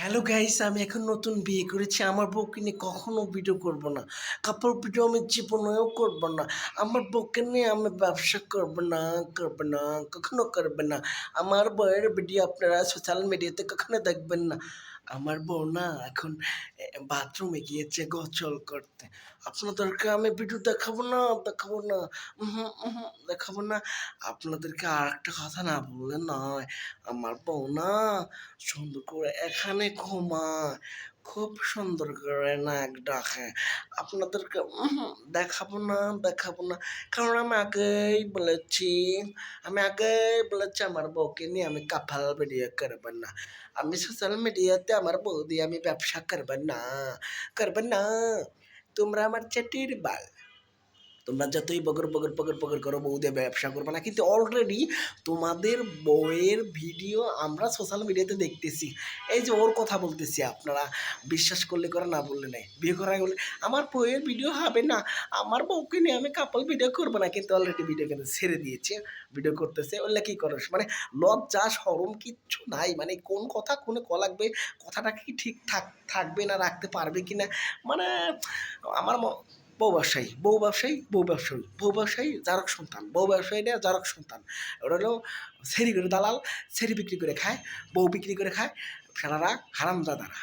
Hello guys, আমি এখন নতুন বিয়ে করেছি। আমার বউকে নিয়ে কখনও ভিডিও করব না। কাপড় ভিডিও আমি জীবনেও করব না। আমার বউকে নিয়ে আমি ব্যবসা করব না করব না কখনও করবে না। আমার বউয়ের ভিডিও আপনারা সোশ্যাল মিডিয়াতে কখনো দেখবেন না। আমার বউ না এখন বাথরুমে গিয়েছে গোসল করতে। আপনাদেরকে আমি ভিডিও দেখাবো না দেখাবো না। দেখাবো না। আপনাদেরকে আর একটা কথা না বললে নয়, আমার বউ না সুন্দর করে এখানে ঘুমায়। খুব সুন্দর করে নাক ডাকে। আপনাদেরকে দেখাবো না দেখাবো না। কারণ আমি আগেই বলেছি, আমি আগেই বলেছি আমার বউকে নিয়ে আমি কাফাল ভিডিও করবেন না। আমি সোশ্যাল মিডিয়াতে আমার বউ দিয়ে আমি ব্যবসা করবেন না করবেন না। তোমরা আমার চেটির বাল। তোমরা যতই বগর বগর বগর বগর করো, বউ দিয়ে ব্যবসা করবে না। কিন্তু অলরেডি তোমাদের বউয়ের ভিডিও আমরা সোশ্যাল মিডিয়াতে দেখতেছি। এই যে ওর কথা বলতেছি আপনারা, বিশ্বাস করলে করে না বললে নাই। বিয়ে করা বলে, আমার বউয়ের ভিডিও হবে না, আমার বউকে নিয়ে আমি কাপল ভিডিও করব না। কিন্তু অলরেডি ভিডিও কিন্তু ছেড়ে দিয়েছে ভিডিও করতেছে। ওগুলো কী করস? মানে লজ্জা, সরম কিচ্ছু নাই। মানে কোন কথা কোনে ক লাগবে, কথাটা কি ঠিক থাক, থাকবে না, রাখতে পারবে কি না মানে আমার বউ ব্যবসায়ী বউ ব্যবসায়ী বউ ব্যবসায়ী বউ ব্যবসায়ী, জারক সন্তান, বউ ব্যবসায়ীরা জারক সন্তান। ওরা হলো সেরি করে দালাল, সেরি বিক্রি করে খায়, বউ বিক্রি করে খায় সারারা হারামজাদারা।